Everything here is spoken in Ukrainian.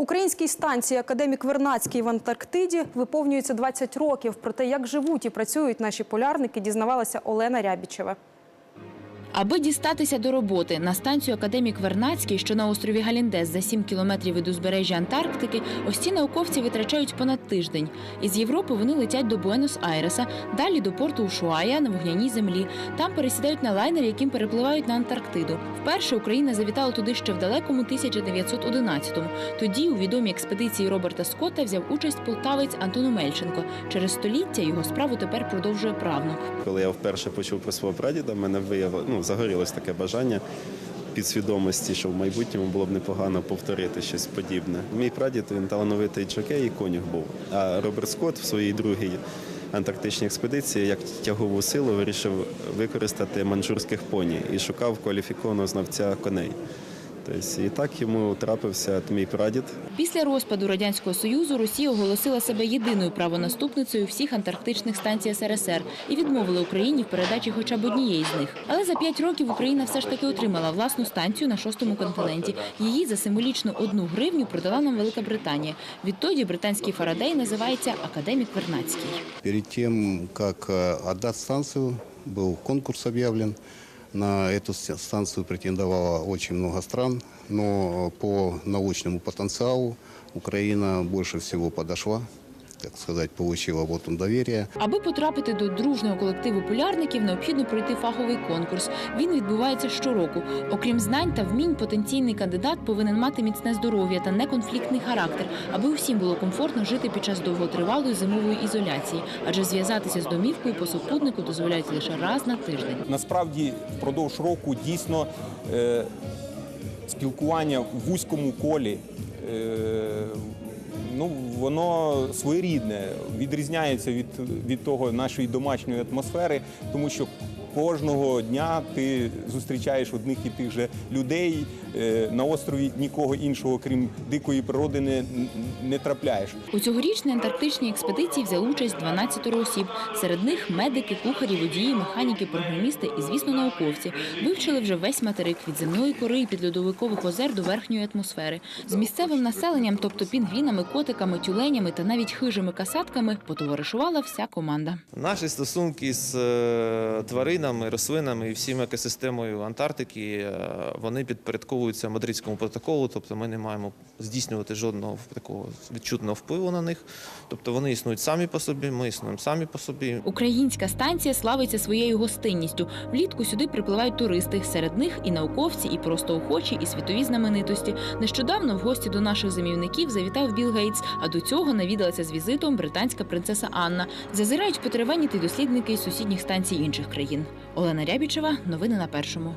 Українській станції Академік Вернацький в Антарктиді виповнюється 20 років. Про те, як живуть і працюють наші полярники, дізнавалася Олена Рябічева. Аби дістатися до роботи на станцію Академік Вернацький, що на острові Галіндес за 7 кілометрів від узбережжя Антарктики, ось ці науковці витрачають понад тиждень. Із Європи вони летять до Буенос-Айреса, далі до порту Ушуая на вогняній землі. Там пересідають на лайнер, яким перепливають на Антарктиду. Вперше Україна завітала туди ще в далекому 1911-му. Тоді у відомій експедиції Роберта Скотта взяв участь полтавець Антон Умельченко. Через століття його справу тепер продовжує правнук. Коли я вперше почув про свого прадіда, мене виявило, ну, загорілось таке бажання підсвідомості, що в майбутньому було б непогано повторити щось подібне. Мій прадід він талановитий джокей і конюх був. А Роберт Скотт в своїй другій антарктичній експедиції як тягову силу вирішив використати манчжурських поні і шукав кваліфікованого знавця коней. Тобто, і так йому трапився мій прадід. Після розпаду радянського союзу Росія оголосила себе єдиною правонаступницею всіх антарктичних станцій СРСР і відмовила Україні в передачі хоча б однієї з них. Але за п'ять років Україна все ж таки отримала власну станцію на шостому континенті. Її за символічну одну гривню продала нам Велика Британія. Відтоді британський Фарадей називається Академік Вернацький. Перед тем, как э, отдать станцию, был конкурс объявлен. На эту станцию претендовало очень много стран, но по научному потенциалу Украина больше всего подошла, так сказать, получила вот он доверие. Аби потрапити до дружного колективу полярників, необхідно пройти фаховий конкурс. Він відбувається щороку. Окрім знань та вмінь, потенційний кандидат повинен мати міцне здоров'я та неконфліктний характер, аби усім було комфортно жити під час довготривалої зимової ізоляції, адже зв'язатися з домівкою по супутнику дозволяють лише раз на тиждень. Насправді впродовж року дійсно е, спілкування в вузькому колі. Е, Ну, воно своєрідне, відрізняється від, від того нашої домашньої атмосфери, тому що кожного дня ти зустрічаєш одних і тих же людей. Е, На острові нікого іншого, крім дикої природи, не, не трапляєш. У цьогорічній антарктичній експедиції взяли участь 12 осіб. Серед них медики, кухарі, водії, механіки, програмісти і, звісно, науковці. Вивчили вже весь материк від земної кори і підльодовикових озер до верхньої атмосфери. З місцевим населенням, тобто пінгвінами, котиками, тюленями та навіть хижими касатками, потоваришувала вся команда. Наші стосунки з е, тваринами, рослинами і всіма екосистемою Антарктики е, вони підпорядковуються Мадридському протоколу, тобто ми не маємо здійснювати жодного такого відчутного впливу на них. Тобто вони існують самі по собі, ми існуємо самі по собі. Українська станція славиться своєю гостинністю. Влітку сюди припливають туристи. Серед них і науковці, і просто охочі, і світові знаменитості. Нещодавно в гості до наших зимівників завітав Білл Гейтс, а до цього навідалася з візитом британська принцеса Анна. Зазирають потеревеніти дослідники із сусідніх станцій інших країн. Олена Рябічева, новини на першому.